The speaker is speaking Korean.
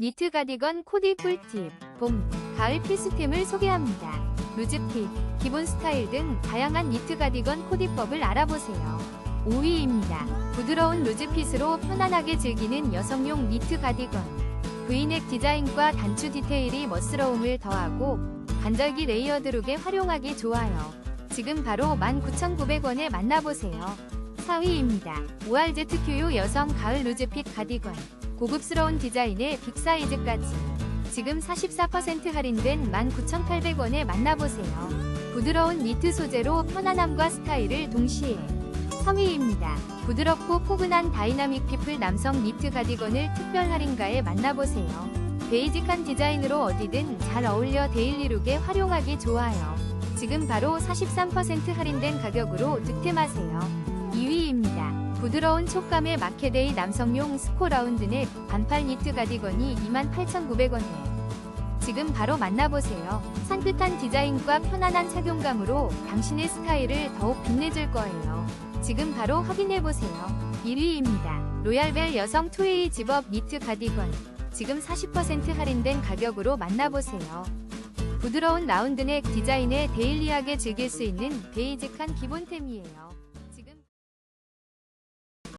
니트 가디건 코디 꿀팁, 봄, 가을 필수템을 소개합니다. 루즈핏, 기본 스타일 등 다양한 니트 가디건 코디법을 알아보세요. 5위입니다. 부드러운 루즈핏으로 편안하게 즐기는 여성용 니트 가디건. V넥 디자인과 단추 디테일이 멋스러움을 더하고 반절기 레이어드 룩에 활용하기 좋아요. 지금 바로 19,900원에 만나보세요. 4위입니다. ORZQU 여성 가을 루즈핏 가디건. 고급스러운 디자인의 빅사이즈까지. 지금 44% 할인된 19,800원에 만나보세요. 부드러운 니트 소재로 편안함과 스타일을 동시에. 3위입니다. 부드럽고 포근한 다이나믹 피플 남성 니트 가디건을 특별 할인가에 만나보세요. 베이직한 디자인으로 어디든 잘 어울려 데일리룩에 활용하기 좋아요. 지금 바로 43% 할인된 가격으로 득템하세요. 2위입니다. 부드러운 촉감의 마케데이 남성용 스코라운드넥 반팔 니트 가디건이 28,900원에 지금 바로 만나보세요. 산뜻한 디자인과 편안한 착용감으로 당신의 스타일을 더욱 빛내줄 거예요. 지금 바로 확인해보세요. 1위입니다. 로얄벨 여성 투웨이 집업 니트 가디건 지금 40% 할인된 가격으로 만나보세요. 부드러운 라운드넥 디자인에 데일리하게 즐길 수 있는 베이직한 기본템이에요.